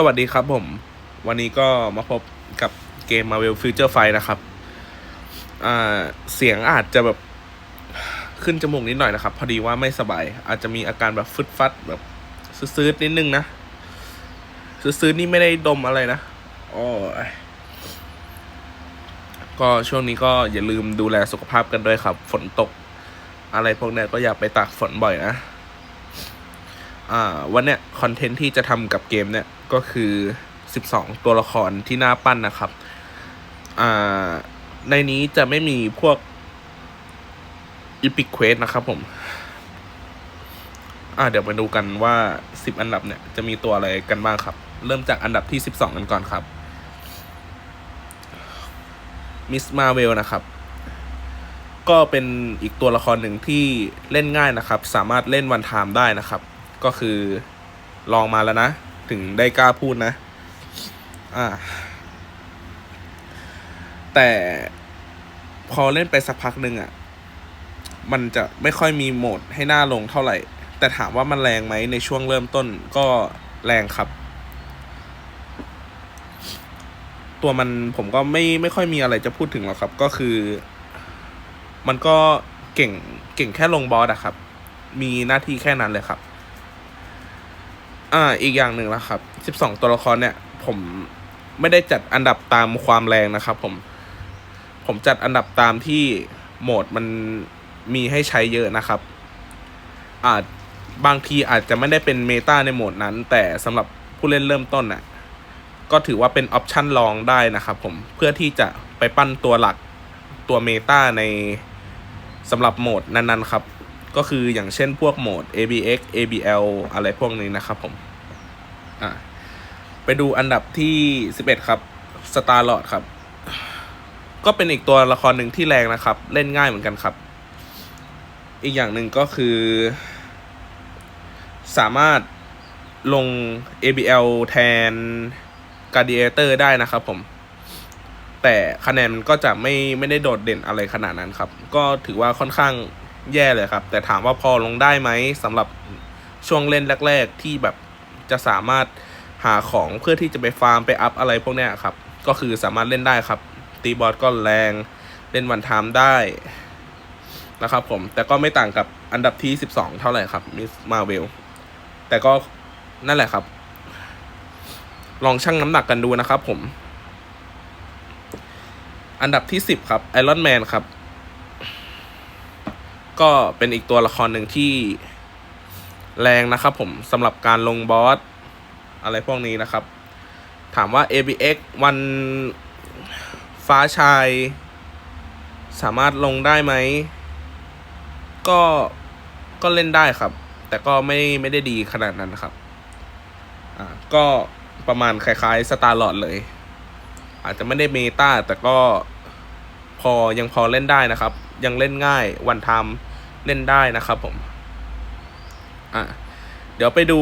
สวัสดีครับผม วันนี้ก็มาพบกับเกม Marvel Future Fight นะครับเสียงอาจจะแบบขึ้นจมูกนิดหน่อยนะครับ พอดีว่าไม่สบาย อาจจะมีอาการแบบฟึดฟัดแบบซื้อๆนิดนึงนะ ซื้อๆนี่ไม่ได้ดมอะไรนะโอ้ยก็ช่วงนี้ก็อย่าลืมดูแลสุขภาพกันด้วยครับ ฝนตก อะไรพวกนี้ก็อย่าไปตากฝนบ่อยนะ อ่า วันเนี้ยคอนเทนต์ที่จะทำกับเกมเนี่ย ก็คือ 12 ตัวละครที่น่าปั้นนะครับ อ่า ในนี้จะไม่มีพวก Epic Quest นะครับผม อ่าเดี๋ยวมาดูกันว่า 10 อันดับเนี่ย จะมีตัวอะไรกันบ้างครับ เริ่มจากอันดับที่ 12 กันก่อนครับ มิสมาเวลนะครับ ก็เป็นอีกตัวละครหนึ่งที่เล่นง่ายนะครับ สามารถเล่นวันไทม์ได้นะครับ ก็คือลองมาแล้วนะ ถึงได้กล้าพูดนะ อ่า แต่พอเล่นไปสักพักหนึ่งอะ่ะ มันจะไม่ค่อยมีโหมดให้หน้าลงเท่าไหร่ แต่ถามว่ามันแรงไหมในช่วงเริ่มต้นก็แรงครับ ตัวมันผมก็ไม่ไม่ค่อยมีอะไรจะพูดถึงหรอกครับ ก็คือ มันก็เก่งเก่งแค่ลงบอสอะครับ มีหน้าที่แค่นั้นเลยครับ อ่าอีกอย่างหนึ่งแล้วครับ 12 ตัวละครเนี่ย ผมไม่ได้จัดอันดับตามความแรงนะครับ ผม ผมจัดอันดับตามที่โหมดมันมีให้ใช้เยอะนะครับ อาจบางทีอาจจะไม่ได้เป็นเมตาในโหมดนั้น แต่สำหรับผู้เล่นเริ่มต้นน่ะ ก็ถือว่าเป็นออปชันลองได้นะครับ ผมเพื่อที่จะไปปั้นตัวหลักตัวเมตาในสำหรับโหมดนั้นๆครับ ก็คืออย่างเช่นพวกโหมด ABX ABL อะไรพวกนี้นะครับผมอะไปดูอันดับที่ 11 ครับ Star Lord ครับ ก็เป็นอีกตัวละครหนึ่งที่แรงนะครับ เล่นง่ายเหมือนกันครับ อีกอย่างหนึ่งก็คือ สามารถลง ABL แทน Gladiator ได้นะครับผม แต่คะแนนมันก็จะไม่ไม่ได้โดดเด่นอะไรขนาดนั้นครับ ก็ถือว่าค่อนข้าง แย่เลยครับ แต่ถามว่าพอลงได้ไหมสำหรับช่วงเล่นแรก ๆ ที่แบบจะสามารถหาของเพื่อที่จะไปฟาร์มไปอัพอะไรพวกเนี้ยครับ ก็คือสามารถเล่นได้ครับ ตีบอสก็แรงเล่นวันไทม์ได้นะครับผมแต่ก็ไม่ต่างกับอันดับที่ 12 เท่าไหร่ครับมิสมาเวลแต่ก็นั่นแหละครับ ลองชั่งน้ำหนักกันดูนะครับผม อันดับที่ 10 ครับไอรอนแมนครับ ก็เป็นอีกตัวละครหนึ่งที่แรงนะครับผมสำหรับการลงบอสอะไรพวกนี้นะครับ ถามว่า ABX วันฟ้าชาย สามารถลงได้ไหม ก็ก็เล่นได้ครับ แต่ก็ไม่ไม่ได้ดีขนาดนั้นนะครับ อ่าก็ประมาณคล้ายๆสตาร์ลอดเลย อาจจะไม่ได้เมตาแต่ก็พอยังพอเล่นได้นะครับ ยังเล่นง่ายวันทำ เล่นได้นะครับผมอะเดี๋ยวไปดู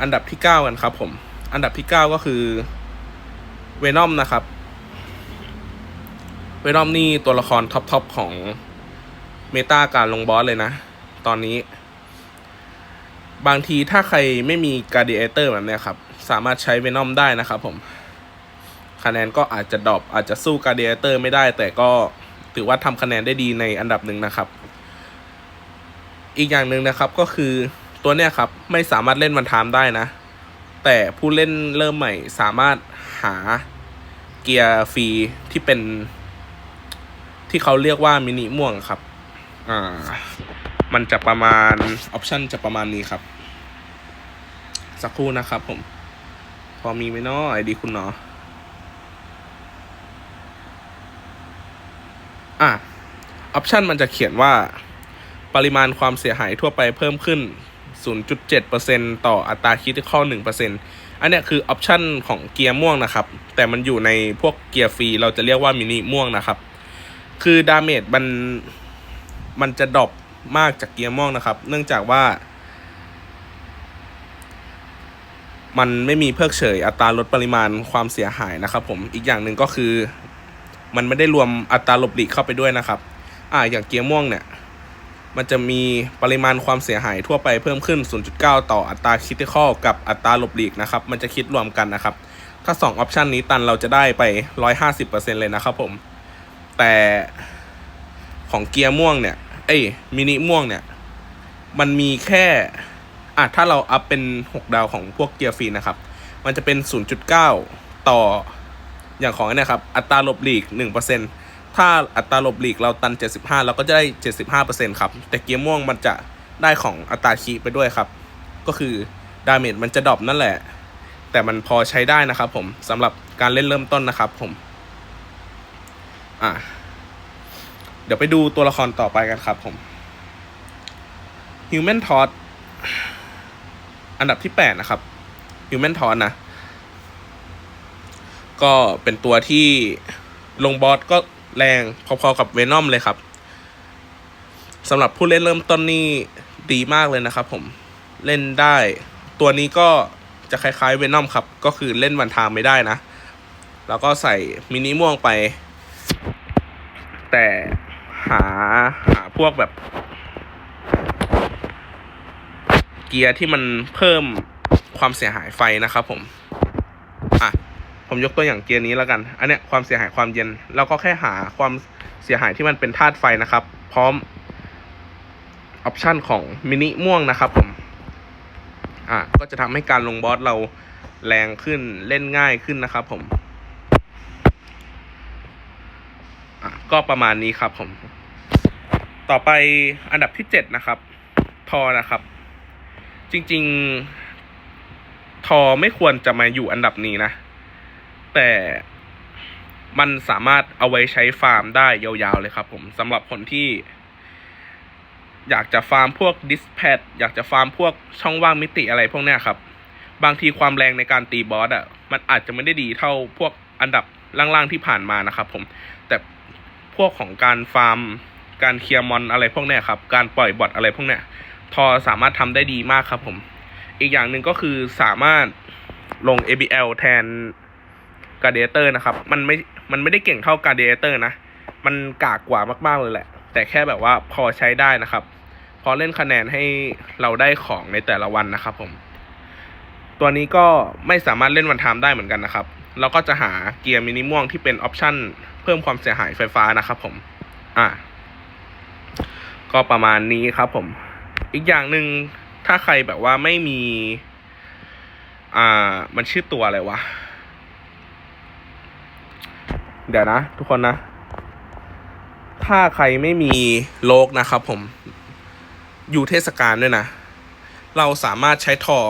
อันดับที่ 9 กันครับผม อันดับที่ 9 ก็คือเวนอมนะครับ เวนอมนี่ตัวละครท็อปๆของเมตาการลงบอสเลยนะ ตอนนี้ บางทีถ้าใครไม่มีการ์ดิเอเตอร์แบบนี้ครับ สามารถใช้เวนอมได้นะครับผมคะแนนก็อาจจะดรอปอาจจะสู้การ์ดิเอเตอร์ไม่ได้ แต่ก็ถือว่าทำคะแนนได้ดีในอันดับหนึ่งนะครับ อีกอย่างหนึ่งนะครับก็คือตัวเนี้ยครับไม่สามารถเล่นวันไทม์ได้นะ แต่ผู้เล่นเริ่มใหม่สามารถหาเกียร์ฟรีที่เป็น ที่เขาเรียกว่ามินิม่วงครับ อ่า มันจะประมาณออปชันจะประมาณนี้ครับ สักครู่นะครับผม พอมีไหมเนาะไอดีคุณเนาะอะออปชันมันจะเขียนว่า ปริมาณความเสียหายทั่วไปเพิ่มขึ้น 0.7%ต่ออัตราคิดข้อ1%อันเนี้คือออปชันของเกียร์ม่วงนะครับ แต่มันอยู่ในพวกเกียร์ฟรีเราจะเรียกว่ามินิม่วงนะครับ คือดาเมจมันมันจะดรอปมากจากเกียร์ม่วงนะครับ เนื่องจากว่า มันไม่มีเพิกเฉยอัตราลดปริมาณความเสียหายนะครับ ผมอีกอย่างหนึ่งก็คือ มันไม่ได้รวมอัตราหลบหลีกเข้าไปด้วยนะครับ อ่าอย่างเกียร์ม่วงเนี่ย มันจะมีปริมาณความเสียหายทั่วไปเพิ่มขึ้น 0.9 ต่ออัตราคิติคอลกับอัตราหลบหลีกนะครับ มันจะคิดรวมกันนะครับ ถ้า 2 ออปชันนี้ตันเราจะได้ไป 150%เลยนะครับผม แต่ของเกียร์ม่วงเนี่ย เอ้ยมินิม่วงเนี่ย มันมีแค่อะถ้าเราอัพเป็น 6 ดาวของพวกเกียร์ฟรีนะครับ มันจะเป็น 0.9 ต่ออย่างของนเนี้ยครับ อัตราหลบหลีก 1% ถ้าอัตราหลบหลีกเราตัน 75 เราก็จะได้ 75%ครับ แต่เกียร์ม่วงมันจะได้ของอัตราคีไปด้วยครับ ก็คือดาเมจมันจะดรอปนั่นแหละ แต่มันพอใช้ได้นะครับผมสำหรับการเล่นเริ่มต้นนะครับผม อะ เดี๋ยวไปดูตัวละครต่อไปกันครับผม Human t o s อันดับที่ 8 นะครับ Human t o s นะ ก็เป็นตัวที่ลงบอสก็ แรงพอๆกับเวนอมเลยครับสำหรับผู้เล่นเริ่มต้นนี่ดีมากเลยนะครับผมเล่นได้ ตัวนี้ก็จะคล้ายๆเวนอมครับ ก็คือเล่นวันทามไม่ได้นะ แล้วก็ใส่มินิม่วงไป แต่หาหาพวกแบบ เกียร์ที่มันเพิ่มความเสียหายไฟนะครับผม ผมยกตัวอย่างเกียร์นี้แล้วกัน อันเนี้ยความเสียหายความเย็น เราก็แค่หาความเสียหายที่มันเป็นธาตุไฟนะครับ พร้อมออปชันของมินิม่วงนะครับผม อะก็จะทำให้การลงบอสเราแรงขึ้นเล่นง่ายขึ้นนะครับผม อะก็ประมาณนี้ครับผม ต่อไปอันดับที่เจ็ดนะครับทอนะครับ จริง ๆ ทอไม่ควรจะมาอยู่อันดับนี้นะ แต่มันสามารถเอาไว้ใช้ฟาร์มได้ยาวๆเลยครับผมสำหรับคนที่ อยากจะฟาร์มพวกดิสแพดอยากจะฟาร์มพวกช่องว่างมิติอะไรพวกเนี้ยครับ บางทีความแรงในการตีบอสอะ มันอาจจะไม่ได้ดีเท่าพวกอันดับล่างๆที่ผ่านมานะครับผม แต่พวกของการฟาร์ม การเคลียร์มอนอะไรพวกเนี้ยครับ การปล่อยบอทอะไรพวกเนี้ย ทอสามารถทำได้ดีมากครับผม อีกอย่างหนึ่งก็คือสามารถลง ABL แทน g าเดเตอร์นะครับ มันไม่ มันไม่ได้เก่งเท่า g าเดเตอร์นะ มันกากกว่ามากๆเลยแหละ แต่แค่แบบว่าพอใช้ได้นะครับ พอเล่นคะแนนให้เราได้ของในแต่ละวันนะครับผม ตัวนี้ก็ไม่สามารถเล่นวันไทม์ได้เหมือนกันนะครับ เราก็จะหาเกียร์มินิม่วงที่เป็นออปชั่นเพิ่มความเสียหายไฟฟ้านะครับผม อะก็ประมาณนี้ครับผม อีกอย่างหนึ่งถ้าใครแบบว่าไม่มี อ่า มันชื่อตัวอะไรวะ เดี๋ยวนะ ทุกคนนะ ถ้าใครไม่มีโลกนะครับผม อยู่เทศกาลด้วยนะ เราสามารถใช้ทอ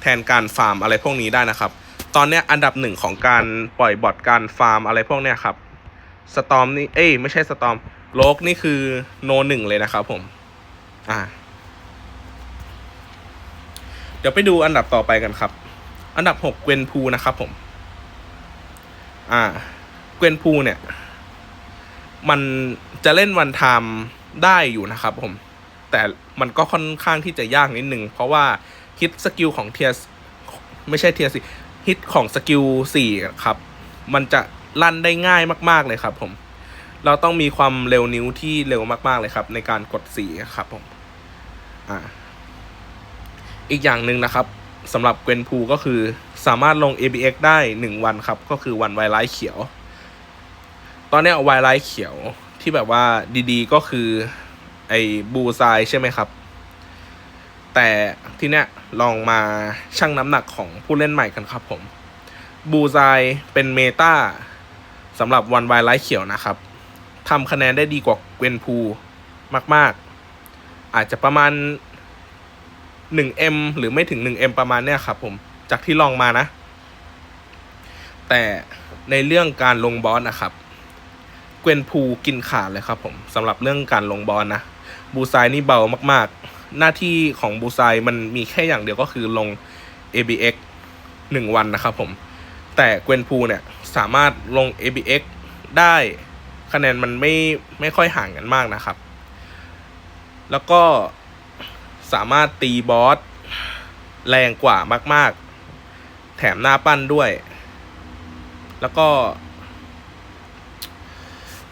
แทนการฟาร์มอะไรพวกนี้ได้นะครับ ตอนนี้อันดับหนึ่งของการปล่อยบอทการฟาร์มอะไรพวกเนี้ยครับ สตอมนี่ เอ้ยไม่ใช่สตอมโลกนี่คือโนหนึ่งเลยนะครับผม อ่า เดี๋ยวไปดูอันดับต่อไปกันครับ อันดับหกเวนพูนะครับผม อ่า เกวนพูเนี่ย มันจะเล่นวันไทม์ได้อยู่นะครับผม แต่มันก็ค่อนข้างที่จะยากนิดนึง เพราะว่าฮิตสกิลของเทียสไม่ใช่เทียสิฮิตของสกิลสี่ครับ มันจะลั่นได้ง่ายมาก ๆเลยครับผม เราต้องมีความเร็วนิ้วที่เร็วมากๆเลยครับ ในการกดสีครับผม อ่า อีกอย่างหนึ่งนะครับสำหรับเกวนพูก็คือสามารถลง ABX ได้ 1 วันครับ ก็คือวันไวไลท์เขียว ตอนนี้ไวไลท์เขียวที่แบบว่าดีๆก็คือ ไอ้บูไซใช่ไหมครับ แต่ทีเนี้ยลองมาชั่งน้ำหนักของผู้เล่นใหม่กันครับผมบูไซเป็นเมตาสำหรับวันไวไลท์เขียวนะครับทำคะแนนได้ดีกว่าเกวนพูมาก ๆ อาจจะประมาณ 1M หรือไม่ถึง 1M ประมาณเนี้ยครับผมจากที่ลองมานะ แต่ในเรื่องการลงบอสนะครับ เกวนพูกินขาดเลยครับผมสำหรับเรื่องการลงบอลนะ บูไซนี่เบามากๆ หน้าที่ของบูไซมันมีแค่อย่างเดียวก็คือลง ABX 1 วันนะครับผม แต่เกวนพูเนี่ยสามารถลง ABX ได้คะแนนมันไม่ไม่ค่อยห่างกันมากนะครับ แล้วก็สามารถตีบอสแรงกว่ามาก ๆ แถมหน้าปั้นด้วย แล้วก็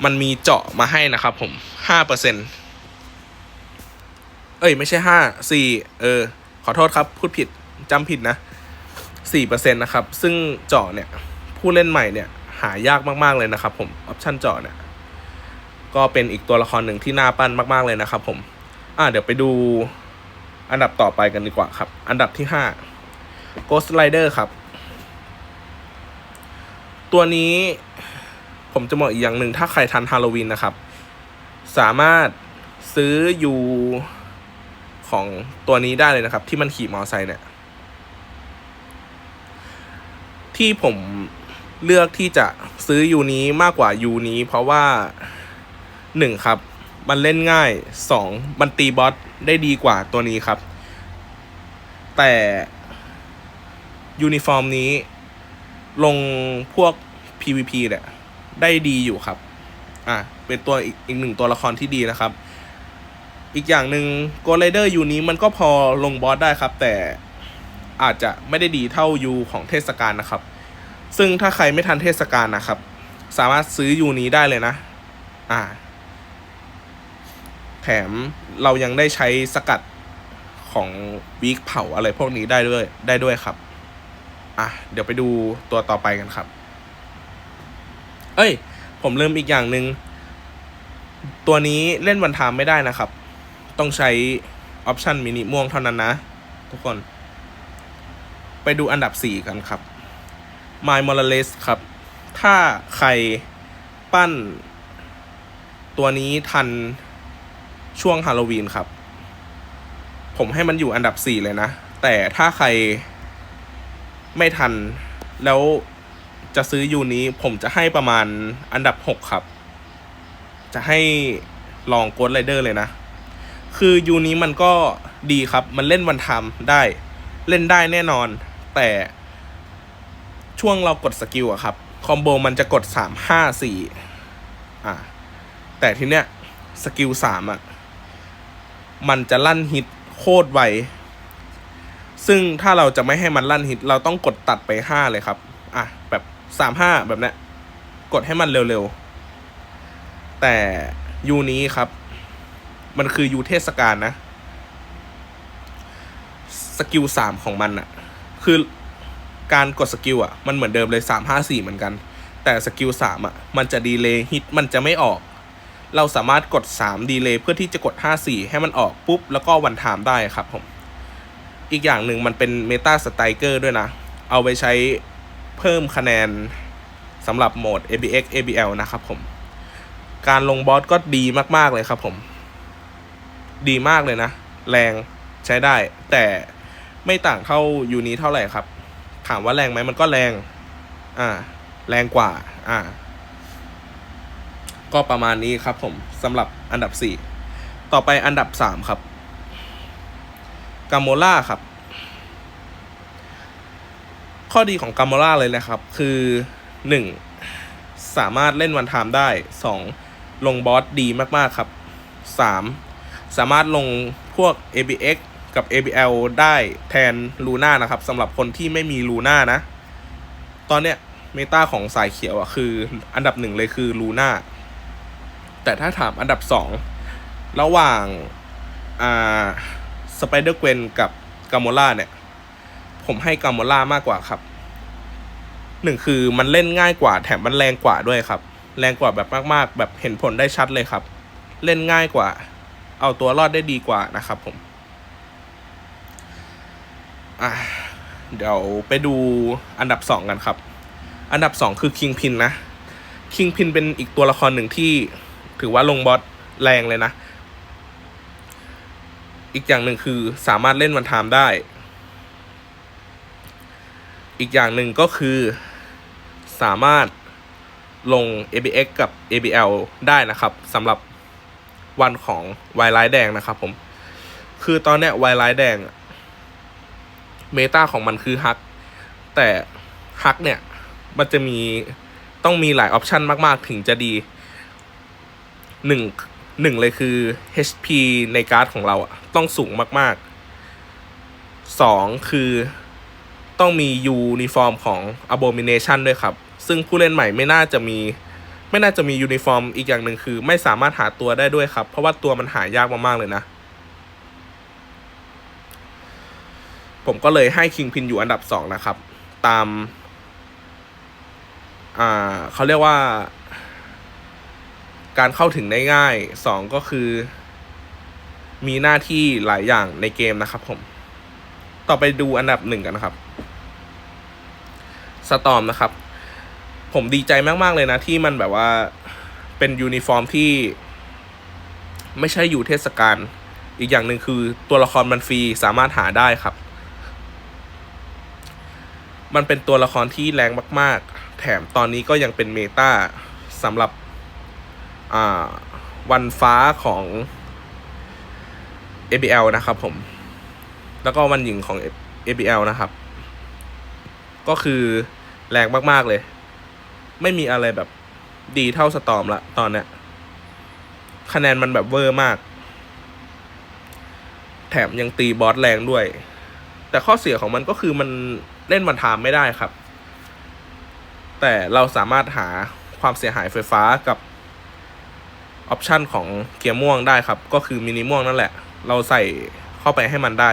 มันมีเจาะมาให้นะครับผมห้าเปอร์เซ็นเอ้ย ไม่ใช่ห้าสี่เออ ขอโทษครับ พูดผิดจำผิดนะสี่เปอร์เซ็นต์นะครับ ซึ่งเจาะเนี่ย ผู้เล่นใหม่เนี่ย หายากมากๆเลยนะครับผม ออปชั่นเจาะเนี่ย ก็เป็นอีกตัวละครหนึ่งที่น่าปั้นมาก ๆเลยนะครับผม อ่าเดี๋ยวไปดูอันดับต่อไปกันดีกว่าครับ อันดับที่ห้า Ghost Rider ครับ ตัวนี้ ผมจะบอกอีกอย่างหนึ่งถ้าใครทันฮาโลวีนนะครับ สามารถซื้อยูของตัวนี้ได้เลยนะครับ ที่มันขี่มอเตอร์ไซค์เนี่ย ที่ผมเลือกที่จะซื้อยูนี้มากกว่ายูนี้ เพราะว่าหนึ่งครับ มันเล่นง่ายสองมันตีบอสได้ดีกว่าตัวนี้ครับ แต่ยูนิฟอร์มนี้ลงพวก PVP เนี่ย ได้ดีอยู่ครับ อะเป็นตัวอีกอีกหนึ่งตัวละครที่ดีนะครับ อีกอย่างหนึ่งโกลเดอร์ยูนี้มันก็พอลงบอสได้ครับ แต่อาจจะไม่ได้ดีเท่ายูของเทศกาลนะครับ ซึ่งถ้าใครไม่ทันเทศกาลนะครับ สามารถซื้อยูนี้ได้เลยนะ อ่า แถมเรายังได้ใช้สกัดของวีคเผาอะไรพวกนี้ได้ด้วยได้ด้วยครับ อะ เดี๋ยวไปดูตัวต่อไปกันครับ เอ้ย ผมลืมอีกอย่างหนึ่งตัวนี้เล่นวันทามไม่ได้นะครับ ต้องใช้ออปชันมินิม่วงเท่านั้นนะ ทุกคน ไปดูอันดับ 4 กันครับ My m o r a l e s ครับ ถ้าใครปั้น ตัวนี้ทันช่วงฮาโลวีนครับ ผมให้มันอยู่อันดับ 4 เลยนะ แต่ถ้าใครไม่ทันแล้ว จะซื้อยูนี้ผมจะให้ประมาณอันดับ 6 ครับ จะให้ลองโกดไรเดอร์เลยนะ คือยูนี้มันก็ดีครับ มันเล่นวันทำได้เล่นได้แน่นอน แต่ช่วงเรากดสกิลอะครับ คอมโบมันจะกดสามห้าสี่อะแต่ทีเนี้ยสกิลสามอะมันจะลั่นฮิตโคตรไว ซึ่งถ้าเราจะไม่ให้มันลั่นฮิต เราต้องกดตัดไปห้าเลยครับ อะ แบบ สามห้าแบบนี้กดให้มันเร็วๆ แต่ยูนี้ครับ มันคือยูเทศกาลนะ สกิลสามของมันอะคือการกดสกิลอะมันเหมือนเดิมเลยสามห้าสี่เหมือนกัน แต่สกิลสามอะมันจะดีเลย์ฮิตมันจะไม่ออก เราสามารถกดสามดีเลย์เพื่อที่จะกดห้าสี่ให้มันออกปุ๊บ แล้วก็วันไทม์ได้ครับผม อีกอย่างหนึ่งมันเป็นเมตาสไตรเกอร์ด้วยนะ เอาไปใช้ เพิ่มคะแนนสำหรับโหมด ABX ABL นะครับผม การลงบอสก็ดีมากๆเลยครับผม ดีมากเลยนะ แรงใช้ได้ แต่ไม่ต่างเท่ายูนี้เท่าไหร่ครับ ถามว่าแรงไหมมันก็แรง อ่า แรงกว่า อ่า ก็ประมาณนี้ครับผมสำหรับอันดับ 4 ต่อไปอันดับ 3 ครับกาโมล่าครับ ข้อดีของกาโมล่าเลยนะครับ คือ 1. สามารถเล่นวันไทม์ได้ 2. ลงบอสดีมากๆครับ 3. สามารถลงพวก ABX กับ ABL ได้แทนลูน่านะครับสำหรับคนที่ไม่มีลูน่านะ ตอนเนี้ยเมตาของสายเขียวอะคืออันดับหนึ่งเลยคือลูน่าแต่ถ้าถามอันดับสองระหว่างอ่าสไปเดอร์เกวนกับกาโมล่าเนี่ย ผมให้กาโมล่ามากกว่าครับ หนึ่งคือมันเล่นง่ายกว่าแถมมันแรงกว่าด้วยครับ แรงกว่าแบบมากๆ แบบเห็นผลได้ชัดเลยครับ เล่นง่ายกว่า เอาตัวรอดได้ดีกว่านะครับผมอะเดี๋ยวไปดูอันดับสองกันครับ อันดับสองคือคิงพินนะคิงพินเป็นอีกตัวละครหนึ่งที่ถือว่าลงบอสแรงเลยนะ อีกอย่างหนึ่งคือสามารถเล่นวันไทม์ได้ อีกอย่างหนึ่งก็คือ สามารถลง ABX กับ ABL ได้นะครับสำหรับวันของไวไลท์แดงนะครับผม คือตอนเนี้ยไวไลท์แดง เมตาของมันคือฮัก แต่ฮักเนี่ย มันจะมีต้องมีหลายออปชันมากๆ ถึงจะดีหนึ่งหนึ่งเลยคือ HP ในการ์ดของเราอะต้องสูงมากๆสองคือต้องมียูนิฟอร์มของ Abomination ด้วยครับ ซึ่งผู้เล่นใหม่ไม่น่าจะมี ไม่น่าจะมียูนิฟอร์มอีกอย่างหนึ่งคือ ไม่สามารถหาตัวได้ด้วยครับ เพราะว่าตัวมันหายากมากๆเลยนะ ผมก็เลยให้คิงพินอยู่อันดับสองนะครับ ตาม อ่าเขาเรียกว่า การเข้าถึงได้ง่ายสองก็คือ มีหน้าที่หลายอย่างในเกมนะครับ ผม ต่อไปดูอันดับหนึ่งกันนะครับสตอมนะครับ ผมดีใจมาก ๆ เลยนะ ที่มันแบบว่าเป็นยูนิฟอร์มที่ ไม่ใช่อยู่เทศกาลอีกอย่างหนึ่งคือตัวละครมันฟรีสามารถหาได้ครับ มันเป็นตัวละครที่แรงมาก ๆ แถมตอนนี้ก็ยังเป็นเมตาสำหรับวันฟ้าของ ABL นะครับผม แล้วก็วันหญิงของ ABL นะครับ ก็คือแรงมาก ๆ เลย ไม่มีอะไรแบบดีเท่าสตอมละตอนเนี้ยคะแนนมันแบบเวอร์มาก แถมยังตีบอสแรงด้วย แต่ข้อเสียของมันก็คือมันเล่นมันทามไม่ได้ครับ แต่เราสามารถหาความเสียหายไฟฟ้ากับออปชันของเกียร์ม่วงได้ครับ ก็คือมินิม่วงนั่นแหละ เราใส่เข้าไปให้มันได้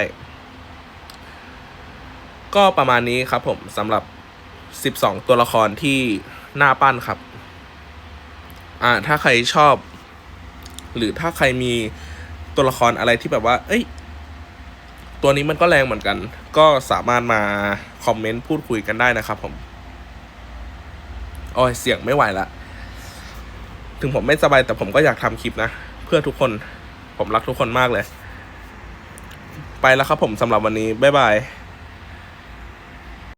ก็ประมาณนี้ครับผมสำหรับ 12 ตัวละครที่ หน้าปั้นครับ อ่า ถ้าใครชอบ หรือถ้าใครมีตัวละครอะไรที่แบบว่า เอ้ย ตัวนี้มันก็แรงเหมือนกัน ก็สามารถมาคอมเมนต์พูดคุยกันได้นะครับผมโอ้ยเสียงไม่ไหวละ ถึงผมไม่สบายแต่ผมก็อยากทำคลิปนะ เพื่อทุกคน ผมรักทุกคนมากเลย ไปแล้วครับผมสำหรับวันนี้ บ๊ายบาย